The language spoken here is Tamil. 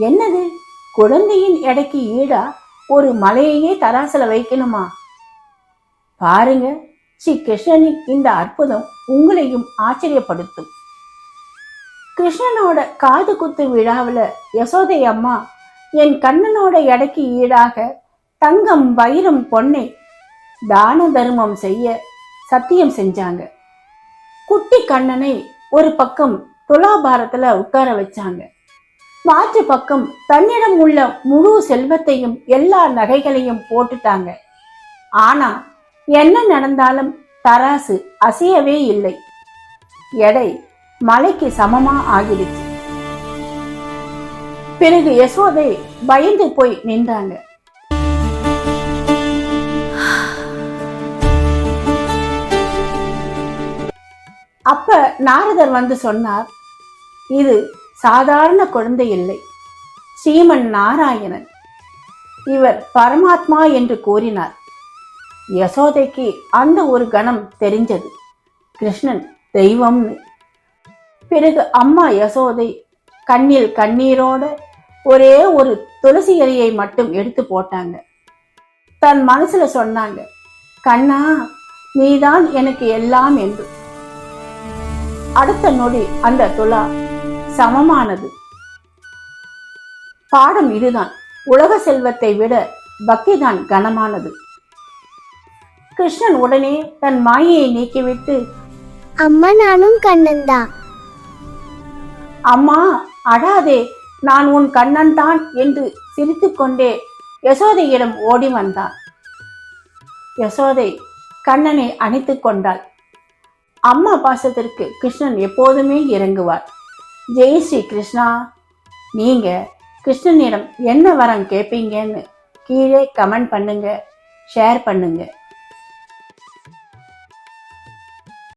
என்னது? குழந்தையின் எடைக்கு ஈடா ஒரு மலையையே தராசுல வைக்கணுமா? பாருங்க ஸ்ரீ கிருஷ்ணனின் இந்த அற்புதம் உங்களையும் ஆச்சரியப்படுத்தும். கிருஷ்ணனோட காது குத்து விழாவில் யசோதை அம்மா என் கண்ணனோட எடைக்கு ஈடாக தங்கம் வைரம் பொன்னை தான தர்மம் செய்ய சத்தியம் செஞ்சாங்க. குட்டி கண்ணனை ஒரு பக்கம் துலாபாரத்துல உட்கார வச்சாங்க. மாற்று பக்கம் தன்னிடம் உள்ள முழு செல்வத்தையும் எல்லா நகைகளையும் போட்டுட்டாங்க. ஆனா என்ன நடந்தாலும் தராசு அசையவே இல்லை. எடை மலைக்கு சமமா ஆகிடுச்சு. பிறகு யசோதை பயந்து போய் நின்றாங்க. அப்ப நாரதர் வந்து சொன்னார் இது சாதாரண குழந்தை இல்லை. சீமன் நாராயணன். இவர் பரமாத்மா என்று கூறினார். யசோதைக்கு அந்த ஒரு கணம் தெரிஞ்சது. கிருஷ்ணன் தெய்வம்னு பிறகு அம்மா யசோதை கண்ணில் கண்ணீரோட ஒரே ஒரு துளசி இலையை மட்டும் எடுத்து போட்டாங்க. தன் மனசுல சொன்னாங்க கண்ணா நீதான் எனக்கு எல்லாம் என்று. அடுத்த நொடி அந்த துலா சமமானது. பாடம் இதுதான். உலக செல்வத்தை விட பக்திதான் கனமானது. கிருஷ்ணன் உடனே தன் மாயையை நீக்கிவிட்டு அம்மா நானும் கண்ணன் தான். அம்மா அழாதே நான் உன் கண்ணன் தான் என்று சிரித்துக்கொண்டே யசோதையிடம் ஓடி வந்தான். யசோதை கண்ணனை அணைத்துக் கொண்டாள். அம்மா பாசத்திற்கு கிருஷ்ணன் எப்போதுமே இறங்குவார் ஜெய் ஸ்ரீ கிருஷ்ணா. நீங்கள் கிருஷ்ணனிடம் என்ன வரம் கேட்பீங்கன்னு கீழே கமெண்ட் பண்ணுங்கள் ஷேர் பண்ணுங்கள்